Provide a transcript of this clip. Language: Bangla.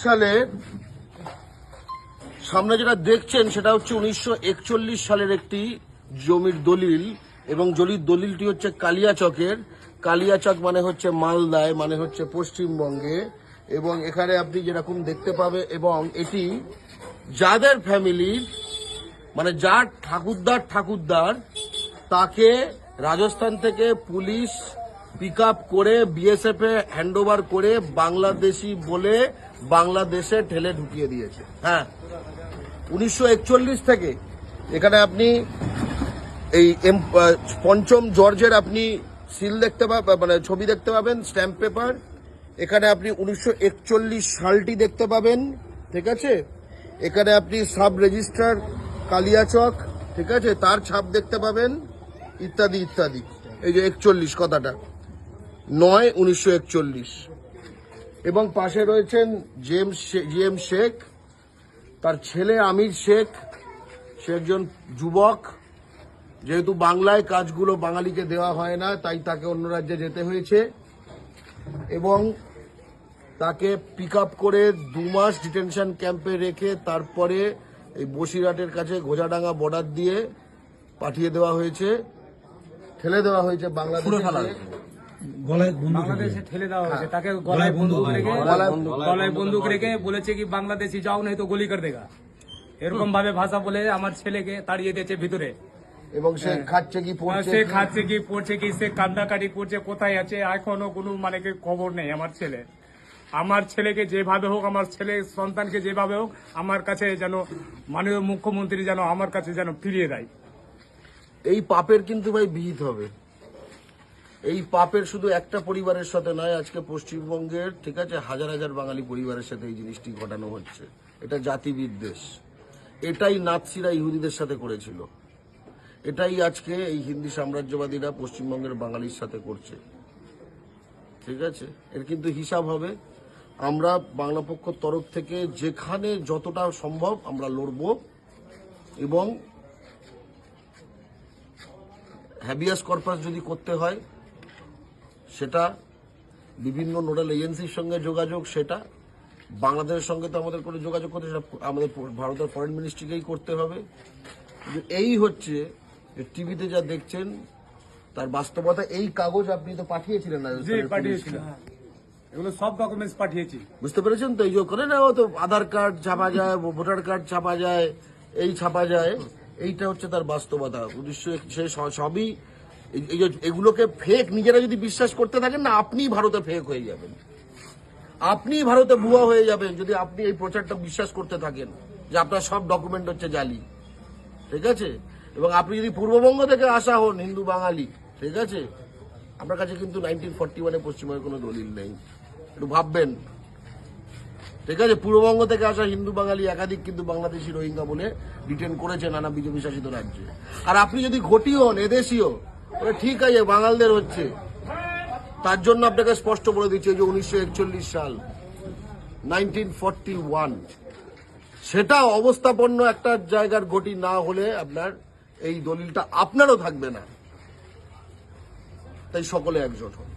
সালে সামনে যেটা দেখছেন সেটা হচ্ছে উনিশশো একচল্লিশ সালের একটি জমির দলিল এবং জমির দলিলটি হচ্ছে কালিয়াচকের। কালিয়াচক মানে হচ্ছে মালদায় মানে হচ্ছে পশ্চিমবঙ্গে। এবং এখানে আপনি যেরকম দেখতে পাবে এবং এটি যাদের ফ্যামিলির মানে যার ঠাকুরদার ঠাকুরদার, তাকে রাজস্থান থেকে পুলিশ পিক করে বিএসএফ এ হ্যান্ড করে বাংলাদেশি বলে বাংলাদেশে ঠেলে ঢুকিয়ে দিয়েছে। হ্যাঁ। উনিশশো একচল্লিশ থেকে এখানে আপনি এই পঞ্চম জর্জের আপনি সিল দেখতে পাবেন মানে ছবি দেখতে পাবেন স্ট্যাম্প পেপার এখানে আপনি উনিশশো একচল্লিশ সালটি দেখতে পাবেন, ঠিক আছে? এখানে আপনি সাব রেজিস্ট্রার কালিয়াচক, ঠিক আছে? তার ছাপ দেখতে পাবেন, ইত্যাদি ইত্যাদি। এই যে একচল্লিশ কথাটা। নয় উনিশশো এবং পাশে রয়েছেন জেমস জি এম শেখ, তার ছেলে আমির শেখ, সে একজন যুবক। যেহেতু বাংলায় কাজগুলো বাঙালিকে দেওয়া হয় না, তাই তাকে অন্য রাজ্যে যেতে হয়েছে। এবং তাকে পিক করে দু মাস ডিটেনশন ক্যাম্পে রেখে তারপরে এই বসিরহাটের কাছে গোজাডাঙ্গা বর্ডার দিয়ে পাঠিয়ে দেওয়া হয়েছে। ঠেলে দেওয়া হয়েছে বাংলাদেশে গলায় বন্দুক বাংলাদেশে ঠেলে দেওয়া হয়েছে। তাকে গলায় বন্দুক রেখে গলায়- বন্দুক রেখে বলেছে কি বাংলাদেশি যাও নাই তো গুলি করে দেগা। এরকম ভাবে ভাষা বলে আমার ছেলেকে তাড়িয়ে দিয়েছে ভিতরে। এবং সে খাচ্ছে কি পড়ছে সে? খাচ্ছে কি পড়ছে কি সে কান্দাকাটি করছে কোথায় আছে এখনও কোনো মানে কি খবর নেই আমার ছেলে। আমার ছেলেকে যেভাবে হোক আমার ছেলে সন্তানকে যেভাবে হোক আমার কাছে যেন মাননীয় মুখ্যমন্ত্রী যেন আমার কাছে যেন ফিরিয়ে দেয়। এই পাপের কিন্তু ভাই বিহিত হবে। এই পাপের শুধু একটা পরিবারের সাথে নয়, আজকে পশ্চিমবঙ্গের, ঠিক আছে, হাজার হাজার বাঙালি পরিবারের সাথে এই জিনিসটি ঘটানো হচ্ছে। এটা জাতি বিদ্বেষ এটাই নাৎসিরা ইহুদিদের সাথে করেছিল। এটাই আজকে এই হিন্দি সাম্রাজ্যবাদীরা পশ্চিমবঙ্গের বাঙালির সাথে করছে। ঠিক আছে? এর কিন্তু হিসাব হবে। আমরা বাংলা পক্ষ তরফ থেকে যেখানে যতটা সম্ভব আমরা লড়ব এবং হ্যাবিয়াস কর্পাস যদি করতে হয় সেটা বিভিন্ন নোডাল এজেন্সির সঙ্গে যোগাযোগ সেটা বাংলাদেশের সঙ্গে তো আমাদের কোনো যোগাযোগ করতে সেটা আমাদের ভারতের ফরেন মিনিস্ট্রিকেই করতে হবে। এই হচ্ছে টিভিতে যা দেখছেন তার বাস্তবতা এই কাগজ আপনি তো পাঠিয়েছিলেন জি রাজস্থানের পাঠিয়েছিল এগুলো সব ডকুমেন্টস পাঠিয়েছি। বুঝতে পেরেছেন তো? এই যে করে না তো আধার কার্ড ছাপা যায় ভোটার কার্ড ছাপা যায় এই ছাপা যায় এইটা হচ্ছে তার বাস্তবতা। উনিশশো সবই এই- এগুলোকে ফেক নিজেরা যদি বিশ্বাস করতে থাকেন না আপনি ভারতে ফেক হয়ে যাবেন। আপনি ভারতে ভুয়া হয়ে যাবেন যদি আপনি এই প্রচারটা বিশ্বাস করতে থাকেন যে আপনার সব ডকুমেন্ট হচ্ছে জালি। ঠিক আছে? এবং আপনি যদি পূর্ববঙ্গ থেকে আসা হন, হিন্দু, বাঙালি, ঠিক আছে? আপনার কাছে কিন্তু নাইনটিন ফর্টি ওয়ানে পশ্চিমবঙ্গের কোনো দলিল নেই। একটু ভাববেন। ঠিক আছে? পূর্ববঙ্গ থেকে আসা হিন্দু, বাঙালি, একাধিক কিন্তু বাংলাদেশি রোহিঙ্গা বলে ডিটেন করেছে নানা বিজেপি শাসিত রাজ্যে। আর আপনি যদি ঘটি হন এদেশীয় ঠিক আছে, বাঙালদের হচ্ছে। তার জন্য আপনাকে স্পষ্ট বলে দিচ্ছে যে উনিশশো একচল্লিশ সাল নাইনটিন সেটা অবস্থাপন্ন একটা জায়গার ঘটি না হলে আপনার এই দলিলটা আপনারও থাকবে না। তাই সকলে একজোট হন।